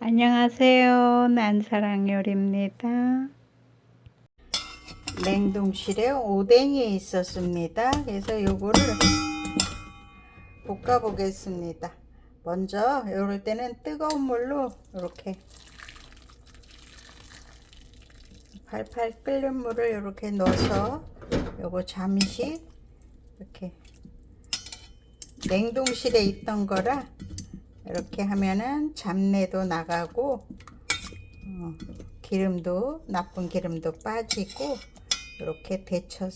안녕하세요. 난사랑 요리입니다. 냉동실에 오뎅이 있었습니다. 그래서 요거를 볶아 보겠습니다. 먼저 요럴 때는 뜨거운 물로 이렇게 팔팔 끓는 물을 이렇게 넣어서 요거 잠시 이렇게 냉동실에 있던 거라 이렇게 하면은 잡내도 나가고 어, 기름도 나쁜 기름도 빠지고 이렇게 데쳐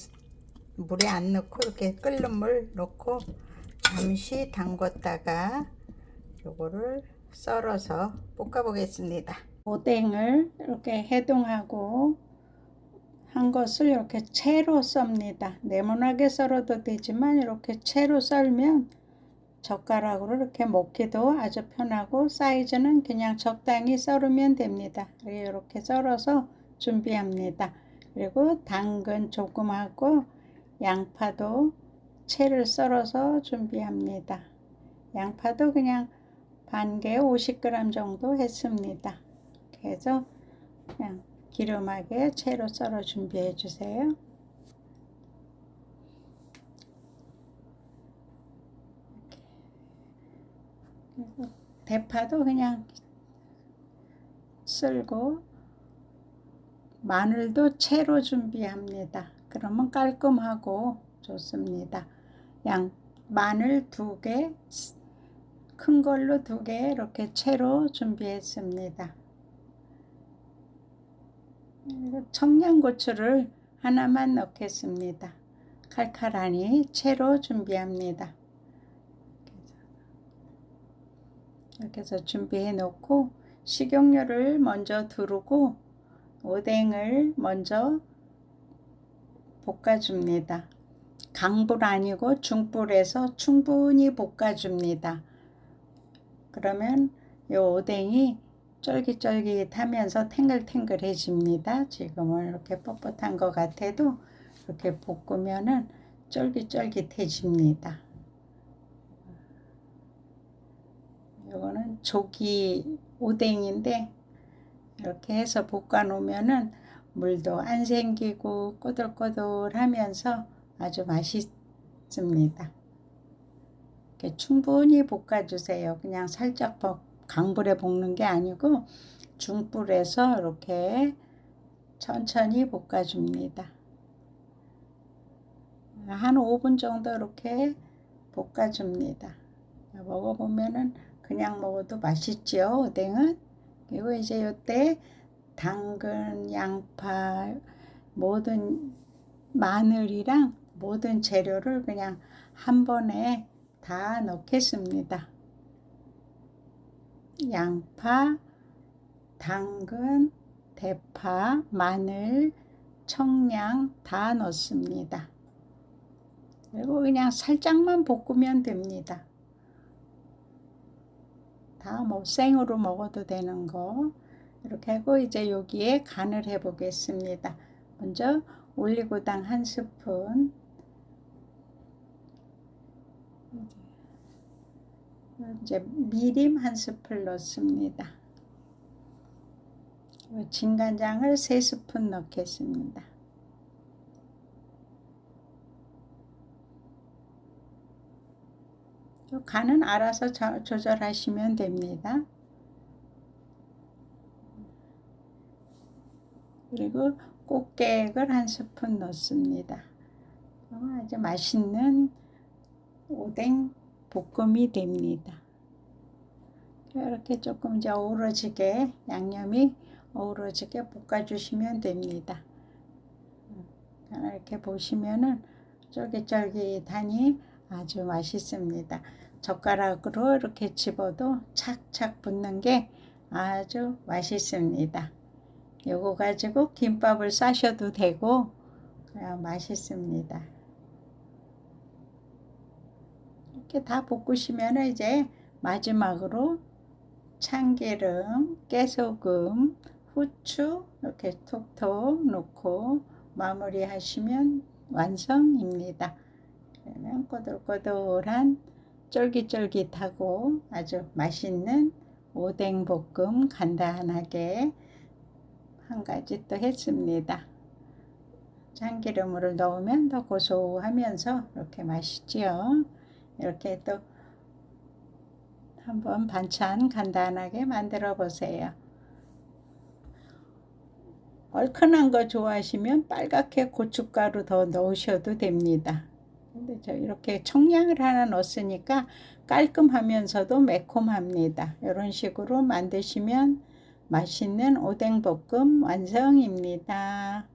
물에 안 넣고 이렇게 끓는 물 넣고 잠시 담궜다가 요거를 썰어서 볶아 보겠습니다. 오뎅을 이렇게 해동하고 한 것을 이렇게 채로 썹니다. 네모나게 썰어도 되지만 이렇게 채로 썰면 젓가락으로 이렇게 먹기도 아주 편하고 사이즈는 그냥 적당히 썰으면 됩니다. 이렇게 썰어서 준비합니다. 그리고 당근 조금 하고 양파도 채를 썰어서 준비합니다. 양파도 그냥 반개 50g 정도 했습니다. 해서 그냥 기름하게 채로 썰어 준비해 주세요. 대파도 그냥 쓸고 마늘도 채로 준비합니다. 그러면 깔끔하고 좋습니다. 양 마늘 두 개, 큰 걸로 두 개 이렇게 채로 준비했습니다. 청양고추를 하나만 넣겠습니다. 칼칼하니 채로 준비합니다. 이렇게 해서 준비해 놓고 식용유를 먼저 두르고 오뎅을 먼저 볶아줍니다. 강불 아니고 중불에서 충분히 볶아줍니다. 그러면 이 오뎅이 쫄깃쫄깃하면서 탱글탱글해집니다. 지금은 이렇게 뻣뻣한 것 같아도 이렇게 볶으면은 쫄깃쫄깃해집니다. 이거는 조기 오뎅인데 이렇게 해서 볶아 놓으면은 물도 안 생기고 꼬들꼬들하면서 아주 맛있습니다. 이렇게 충분히 볶아 주세요. 그냥 살짝 강불에 볶는 게 아니고 중불에서 이렇게 천천히 볶아 줍니다. 한 5분 정도 이렇게 볶아 줍니다. 먹어보면은 그냥 먹어도 맛있죠 오뎅은? 그리고 이제 이때 당근 양파 모든 마늘이랑 모든 재료를 그냥 한 번에 다 넣겠습니다. 양파 당근 대파 마늘 청양 다 넣습니다. 그리고 그냥 살짝만 볶으면 됩니다 다 뭐 생으로 먹어도 되는 거 이렇게 하고 이제 여기에 간을 해 보겠습니다. 먼저 올리고당 한 스푼 이제 미림 한 스푼 넣습니다. 진간장을 세 스푼 넣겠습니다. 간은 알아서 조절하시면 됩니다. 그리고 꽃게를 한 스푼 넣습니다. 아주 맛있는 오뎅 볶음이 됩니다. 이렇게 조금 이제 어우러지게 양념이 어우러지게 볶아주시면 됩니다. 이렇게 보시면은 쫄깃쫄깃하니 아주 맛있습니다. 젓가락으로 이렇게 집어도 착착 붙는 게 아주 맛있습니다. 요거 가지고 김밥을 싸셔도 되고 그냥 맛있습니다. 이렇게 다 볶으시면 이제 마지막으로 참기름, 깨소금, 후추 이렇게 톡톡 넣고 마무리 하시면 완성입니다. 그러면 꼬들꼬들한 쫄깃쫄깃하고 아주 맛있는 오뎅 볶음 간단하게 한 가지 또 했습니다. 참기름을 넣으면 더 고소하면서 이렇게 맛있지요. 이렇게 또 한번 반찬 간단하게 만들어 보세요. 얼큰한 거 좋아하시면 빨갛게 고춧가루 더 넣으셔도 됩니다. 근데 저 이렇게 청량을 하나 넣었으니까 깔끔하면서도 매콤합니다. 이런 식으로 만드시면 맛있는 오뎅 볶음 완성입니다.